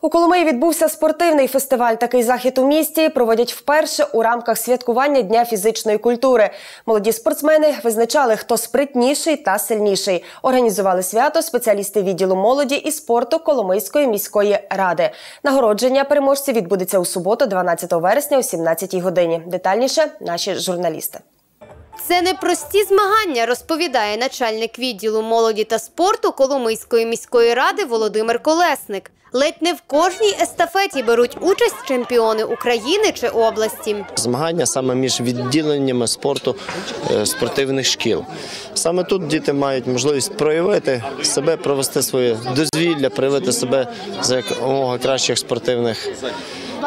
У Коломиї відбувся спортивний фестиваль. Такий захід у місті проводять вперше у рамках святкування Дня фізичної культури. Молоді спортсмени визначали, хто спритніший та сильніший. Організували свято спеціалісти відділу молоді і спорту Коломийської міської ради. Нагородження переможців відбудеться у суботу, 12 вересня о 17 годині. Детальніше наші журналісти. Це непрості змагання, розповідає начальник відділу молоді та спорту Коломийської міської ради Володимир Колесник. Ледь не в кожній естафеті беруть участь чемпіони України чи області. Змагання саме між відділеннями спорту е, спортивних шкіл. Саме тут діти мають можливість проявити себе, провести своє дозвілля, проявити себе за якомога кращих спортивних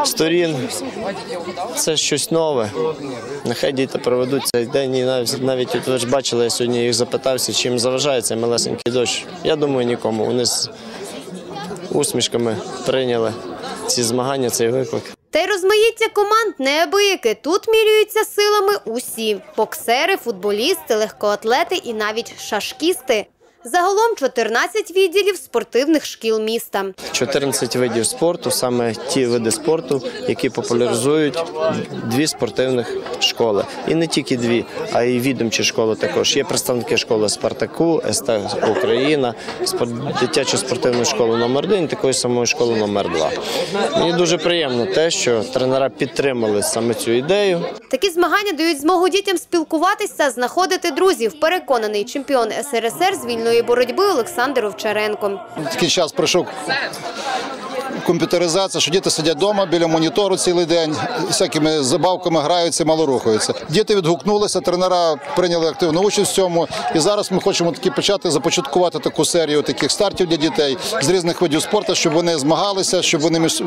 сторін. Це щось нове. Нехай діти проведуть цей день. І навіть навіть от ви ж бачили, я сьогодні їх запитався, чим заважає цей малесенький дощ. Я думаю, нікому. Вони з усмішками прийняли ці змагання, цей виклик. Та й розмаїття команд неабияке. Тут міряються силами усі: боксери, футболісти, легкоатлети і навіть шашкісти. Загалом 14 відділів спортивних шкіл міста. 14 видів спорту, саме ті види спорту, які популяризують дві спортивних школи. І не тільки дві, а й відомчі школи також. Є представники школи Спартаку, СТ Україна, дитячу спортивну школу номер 1 і такої самої школи номер 2 Мені дуже приємно те, що тренера підтримали саме цю ідею. Такі змагання дають змогу дітям спілкуватися, знаходити друзів. Переконаний чемпіон СРСР з вільної боротьби Олександр Овчаренко. такий час прийшов комп'ютеризація, що діти сидять вдома біля монітору цілий день, всякими забавками граються, мало рухаються. Діти відгукнулися, тренера прийняли активну участь в цьому. І зараз ми хочемо таки почати започаткувати таку серію таких стартів для дітей з різних видів спорту, щоб вони змагалися, щоб вони між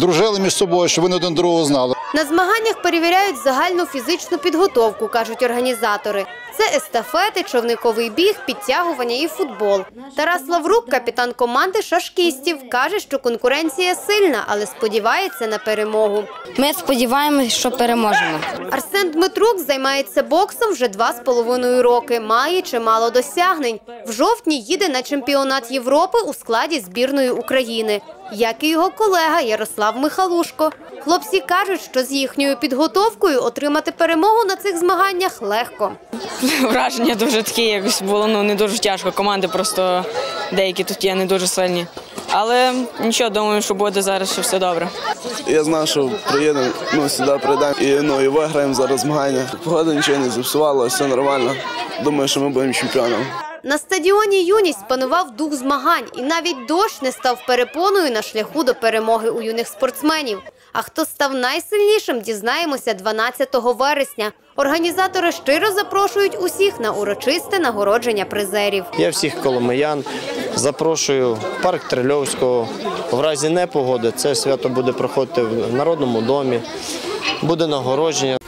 дружили між собою, щоб вони один другого знали. На змаганнях перевіряють загальну фізичну підготовку, кажуть організатори. Це естафети, човниковий біг, підтягування і футбол. Тарас Лаврук, капітан команди шашкістів, каже, що конкуренція сильна, але сподівається на перемогу. Ми сподіваємось, що переможемо. Арсен Дмитрук займається боксом вже два з половиною роки. Має чимало досягнень. В жовтні їде на чемпіонат Європи у складі збірної України, як і його колега Ярослав Михалушко. Хлопці кажуть, що з їхньою підготовкою отримати перемогу на цих змаганнях легко. Враження дуже такі, якось було ну не дуже тяжко. Команди просто деякі тут є не дуже сильні. Але нічого, думаю, що буде зараз що все добре. Я знав, що приїдемо, ну, сюди прийдемо і, ну, і виграємо зараз змагання. Погода нічого не зіпсувала, все нормально. Думаю, що ми будемо чемпіоном. На стадіоні юність панував дух змагань, і навіть дощ не став перепоною на шляху до перемоги у юних спортсменів. А хто став найсильнішим, дізнаємося 12 вересня. Організатори щиро запрошують усіх на урочисте нагородження призерів. Я всіх коломиян запрошую в парк Трильовського. В разі непогоди це свято буде проходити в Народному домі, буде нагородження.